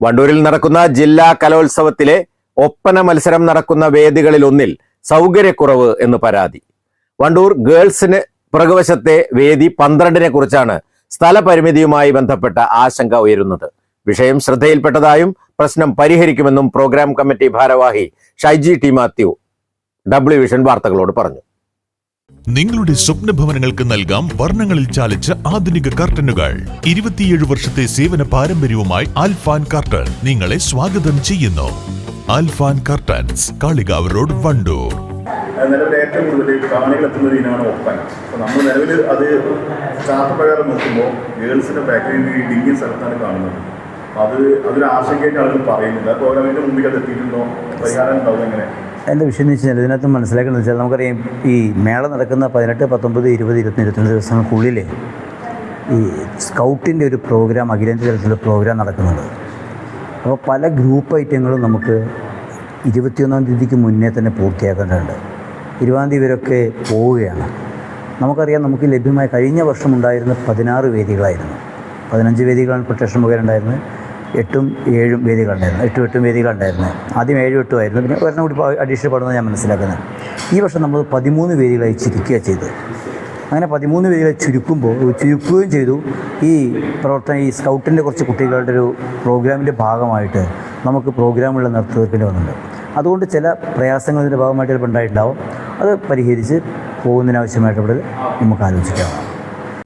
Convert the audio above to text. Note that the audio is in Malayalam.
വണ്ടൂരിൽ നടക്കുന്ന ജില്ലാ കലോത്സവത്തിലെ ഒപ്പന മത്സരം നടക്കുന്ന വേദികളിൽ ഒന്നിൽ സൗകര്യക്കുറവ് എന്ന് പരാതി. വണ്ടൂർ ഗേൾസിന് പുറകുവശത്തെ വേദി പന്ത്രണ്ടിനെ കുറിച്ചാണ് സ്ഥലപരിമിതിയുമായി ബന്ധപ്പെട്ട ആശങ്ക ഉയരുന്നത്. വിഷയം ശ്രദ്ധയിൽപ്പെട്ടതായും പ്രശ്നം പരിഹരിക്കുമെന്നും പ്രോഗ്രാം കമ്മിറ്റി ഭാരവാഹി Shaiji T Mathew W vision വാർത്തകളോട് പറഞ്ഞു. നിങ്ങളുടെ സ്വപ്ന ഭവനങ്ങൾക്ക് നൽകാം വർണങ്ങളിൽ ചാലിച്ച ആധുനിക കർട്ടനുകൾ. ഇരുപത്തിയേഴ് വർഷത്തെ സേവന പാരമ്പര്യവുമായി ആൽഫാൻ കർട്ടൻ നിങ്ങളെ സ്വാഗതം ചെയ്യുന്നു. Alfan curtains Kalikavu road Wandoor. നിലവിൽ ഏറ്റവും കൂടുതൽ കാണികൾ എത്തുന്ന ഇനമാണ് ഒപ്പന. അപ്പോൾ നമ്മൾ നിലവിൽ അത് ചാർട്ട് പ്രകാരം നോക്കുമ്പോൾ ഗേൾസിന്റെ ബാക്കിൽ ഈ ഡിങ്ങിയ സ്ഥലത്താണ് കാണുന്നത്. അത് അതൊരു ആശങ്കയായിട്ട് ആളുകൾ പറയുന്നുണ്ട്. അപ്പോൾ അവരതിന്റെ മുമ്പിൽ അത് എത്തിയിട്ടുണ്ടോ? പരിഹാരം ഉണ്ടാവും എങ്ങനെ? എന്റെ വിഷയം എന്ന് വെച്ചാൽ ഇതിനകത്ത് മനസ്സിലാക്കേണ്ടത് വെച്ചാൽ നമുക്കറിയാം ഈ മേള നടക്കുന്ന പതിനെട്ട് പത്തൊമ്പത് ഇരുപത് ഇരുപത്തി ഇരുപത്തിരണ്ട് ദിവസങ്ങൾക്കുള്ളിൽ ഈ സ്കൗട്ടിന്റെ ഒരു പ്രോഗ്രാം അഖിലേന്ത്യാ തലത്തിലുള്ള പ്രോഗ്രാം നടക്കുന്നുണ്ട്. അപ്പോൾ പല ഗ്രൂപ്പ് ഐറ്റങ്ങളും നമുക്ക് ഇരുപത്തിയൊന്നാം തീയതിക്ക് മുന്നേ തന്നെ പൂർത്തിയാക്കേണ്ടതുണ്ട്. ഇരുപതാം തീയതി ഇവരൊക്കെ പോവുകയാണ്. നമുക്കറിയാം നമുക്ക് ലഭ്യമായ കഴിഞ്ഞ വർഷം ഉണ്ടായിരുന്ന പതിനാറ് വേദികളായിരുന്നു. പതിനഞ്ച് വേദികളാണ് പ്രൊട്ടക്ഷൻ മുഖേന ഉണ്ടായിരുന്നത്. എട്ടും ഏഴും വേദികളുണ്ടായിരുന്നു എട്ടും എട്ടും വേദികളുണ്ടായിരുന്നു ആദ്യം ഏഴും എട്ടും ആയിരുന്നു. പിന്നെ ഒരെണ്ണം കൂടി അഡീഷണൽ പാടുന്നത് ഞാൻ മനസ്സിലാക്കുന്നത് ഈ വർഷം നമ്മൾ പതിമൂന്ന് വേദികളായി ചുരുക്കുക ചെയ്തത് അങ്ങനെ പതിമൂന്ന് വേദികളെ ചുരുക്കുമ്പോൾ ചുരുക്കുകയും ചെയ്തു. ഈ പ്രവർത്തനം ഈ സ്കൗട്ടിന്റെ കുറച്ച് കുട്ടികളുടെ ഒരു പ്രോഗ്രാമിന്റെ ഭാഗമായിട്ട് നമുക്ക് പ്രോഗ്രാമുകൾ നടത്തി തീർക്കേണ്ടി വന്നിട്ടുണ്ട്. അതുകൊണ്ട് ചില പ്രയാസങ്ങൾ ഇതിന്റെ ഭാഗമായിട്ട് ചിലപ്പോൾ ഉണ്ടായിട്ടുണ്ടാവും. അത് പരിഹരിച്ച് പോകുന്നതിനാവശ്യമായിട്ട് ഇവിടെ നമുക്ക് ആലോചിക്കാം.